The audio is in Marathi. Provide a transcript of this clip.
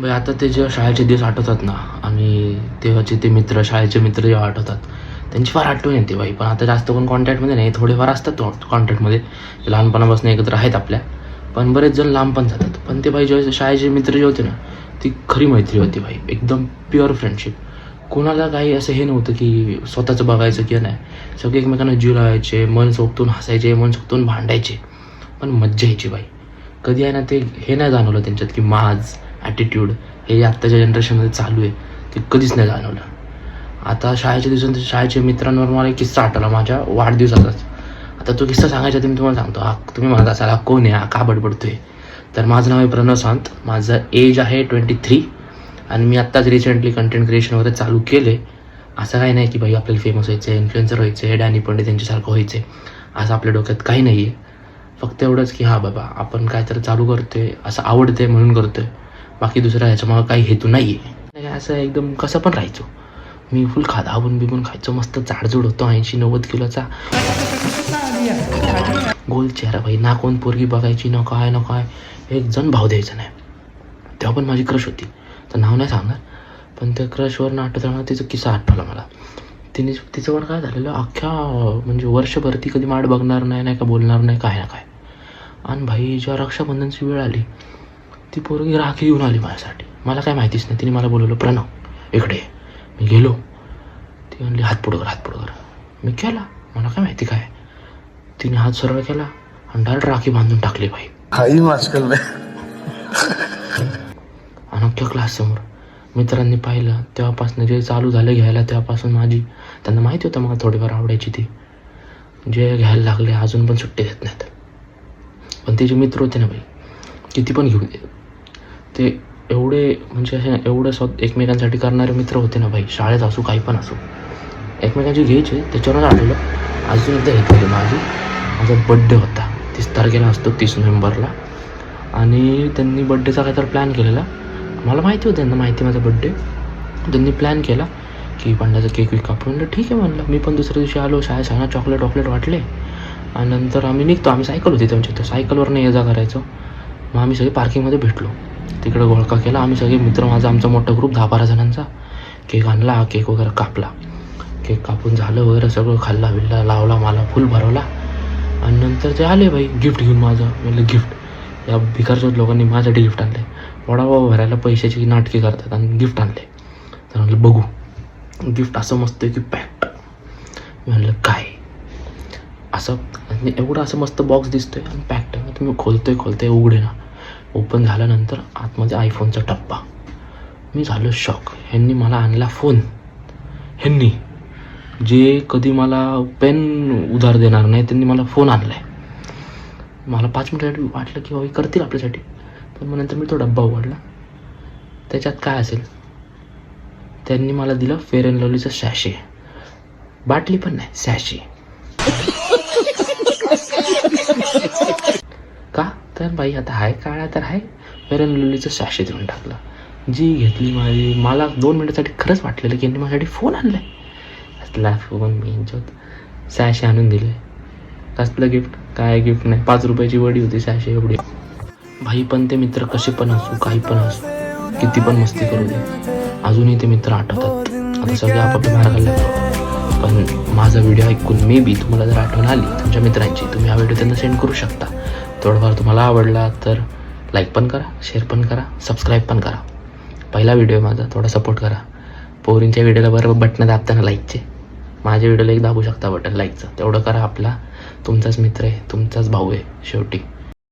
म्हणजे आता ते जेव्हा शाळेचे दिवस आठवतात ना आणि तेव्हाचे ते मित्र शाळेचे मित्र जेव्हा आठवतात त्यांची फार आठवण येते बाई. पण आता जास्त कोण कॉन्टॅक्टमध्ये नाही थोडेफार असतात कॉन्टॅक्टमध्ये लहानपणापासून एकत्र आहेत आपल्या. पण बरेच जण लांब पण जातात. पण ते बाई जेव्हा शाळेचे मित्र जे होते ना ती खरी मैत्री होती बाई. एकदम प्युअर फ्रेंडशिप कोणाला काही असं हे नव्हतं की स्वतःचं बघायचं किंवा नाही. सगळे एकमेकांना जीव लावायचे मन सोपतून हसायचे मन सोपतून भांडायचे. पण मज्जा यायची बाई. कधी आहे ना ते हे नाही जाणवलं त्यांच्यात की माझ ॲटिट्यूड हे आत्ताच्या जनरेशनमध्ये चालू आहे ते कधीच नाही जाणवलं. आता शाळेच्या दिवसात शाळेच्या मित्रांवर मला एक किस्सा आठवला माझ्या वाढदिवसाचाच. आता तो किस्सा सांगायचा ते मी तुम्हाला सांगतो. हा तुम्ही म्हणत असाल हा कोण आहे? हा का बडबडतोय? तर माझं नाव आहे प्रणव सांत. माझं एज आहे ट्वेंटी थ्री आणि मी आत्ताच रिसेंटली कंटेंट क्रिएशन वगैरे चालू केले असं काही नाही की भाई आपल्याला फेमस व्हायचं आहे इन्फ्लुएन्सर व्हायचं आहे डॅनी पंडित यांच्यासारखं व्हायचं आहे असं आपल्या डोक्यात काही नाही आहे फक्त एवढंच की हां बाबा आपण काय तर चालू करतोय असं आवडतंय म्हणून करतोय. बाकी दुसरा ह्याच्यामागं काही हेतू नाही आहे असं एकदम कसं पण राहायचो. मी फुल खादाबून बिबून खायचो मस्त जाडजूड होतो ऐंशी नव्वद किलोचा. गोल चेहरा भाई ना कोण पोरगी बघायची ना काय ना काय एक जण भाव द्यायचा नाही. तेव्हा पण माझी क्रश होती. तर नाव नाही सांगणार पण त्या क्रशवर आठवताना तिचा किस्सा आठवला मला. तिने तिचं पण काय झालेलं अख्ख्या म्हणजे वर्षभर ती कधी माड बघणार नाही नाही का बोलणार नाही काय ना काय. आणि भाई जेव्हा रक्षाबंधनची वेळ आली ती पोरगी राखी घेऊन आली माझ्यासाठी. मला काय माहितीच नाही. तिने मला बोलवलं प्रणव इकडे ये." मी गेलो. ती म्हणली हात पुढं कर हात पुढं कर. मी केला. मला काय माहिती काय. तिने हात सरळ केला आणि डायरेक्ट राखी बांधून टाकली भाई हाई आजकल मैं. आणि अख्ख्या क्लाससमोर मित्रांनी पाहिलं तेव्हापासून जे चालू झालं घ्यायला तेव्हापासून माझी त्यांना माहिती होतं मला थोडीफार आवडायची ती. जे घ्यायला लागले अजून पण सुट्टी देत नाहीत. पण ते जे मित्र होते ना बाई किती पण घेऊन दे. ते एवढे म्हणजे असे एवढं स्वत एकमेकांसाठी करणारे मित्र होते ना भाई शाळेत असो काही पण असो. एकमेकांचे घ्यायचे त्याच्यावरच आलेलं अजून एकदा घेतलेली माझी. माझा बड्डे होता. तीस तारखेला असतो तीस नोव्हेंबरला. आणि त्यांनी बड्डेचा काहीतरी प्लॅन केलेला. मला माहिती होतं त्यांना माहिती माझा बड्डे त्यांनी प्लॅन केला की पांड्याचा केक विक कापून म्हणलं ठीक आहे म्हणलं. मी पण दुसऱ्या दिवशी आलो शाळेत सांगा चॉकलेट वॉकलेट वाटले. आणि नंतर आम्ही निघतो. आम्ही सायकल होती त्यांच्या तर सायकलवरनं ये जा करायचो. मग आम्ही सगळे पार्किंगमध्ये भेटलो. तिकडं गोळका केला. आम्ही सगळे मित्र माझा आमचा मोठा ग्रुप दहा बारा जणांचा. केक आणला केक वगैरे कापला. केक कापून झालं वगैरे सगळं खाल्ला बिल्ला लावला मला फुल भरवला. आणि नंतर ते आले बाई गिफ्ट घेऊन माझं. म्हणलं गिफ्ट या भिकारच्या लोकांनी माझ्यासाठी गिफ्ट आणले. वडापाव भरायला पैशाची नाटके करतात आणि गिफ्ट आणले. तर म्हणलं बघू. गिफ्ट असं मस्त आहे की पॅक्ट मी म्हणलं काय? असं आणि एवढं असं मस्त बॉक्स दिसतोय आणि पॅक्ट आहे तुम्ही खोलतोय खोलतोय उघडे ना. ओपन झाल्यानंतर आतमध्ये आयफोनचा टप्पा. मी झालो शॉक. ह्यांनी मला आणला फोन. ह्यांनी. जे कधी मला पेन उधार देणार नाही त्यांनी मला फोन आणला आहे मला पाच मिनिटासाठी वाटलं की बाबा हे करतील आपल्यासाठी. पण मग नंतर मी तो डब्बा उघडला. त्याच्यात काय असेल? त्यांनी मला दिलं फेअर अँड लवलीचं सॅशे. बाटली पण नाही सॅशे. तर बाई आता हाय काळा तर हाय. वेरन लुलीचं सहाशे सॅशे देऊन टाकलं. जी घेतली माझी मला दोन मिनिटासाठी खरंच वाटलेलं की माझ्यासाठी फोन आणलाय. असला फोन मी यांच्यात सॅशे आणून दिले. कसलं गिफ्ट काय गिफ्ट नाही. पाच रुपयाची वडी होती सहाशे एवढी. भाई पण ते मित्र कसे पण असू काही पण असू किती पण मस्ती करू दे. अजूनही ते मित्र आठवतात. आता सगळे आपापल्या मार्गाला पण माझा व्हिडिओ ऐकून मे बी तुम्हाला जर आठवण आली तुमच्या मित्रांची तुम्ही हा व्हिडिओ त्यांना सेंड करू शकता. थोडंफार तुम्हाला आवडला तर लाईक पण करा शेअर पण करा सबस्क्राईब पण करा. पहिला व्हिडिओ आहे माझा थोडा सपोर्ट करा. पोरींच्या व्हिडिओला बरोबर बटणं दाबताना लाईकचे माझ्या व्हिडिओला एक दाबू शकता बटन लाईकचं तेवढं करा आपला. तुमचाच मित्र आहे तुमचाच भाऊ आहे शेवटी.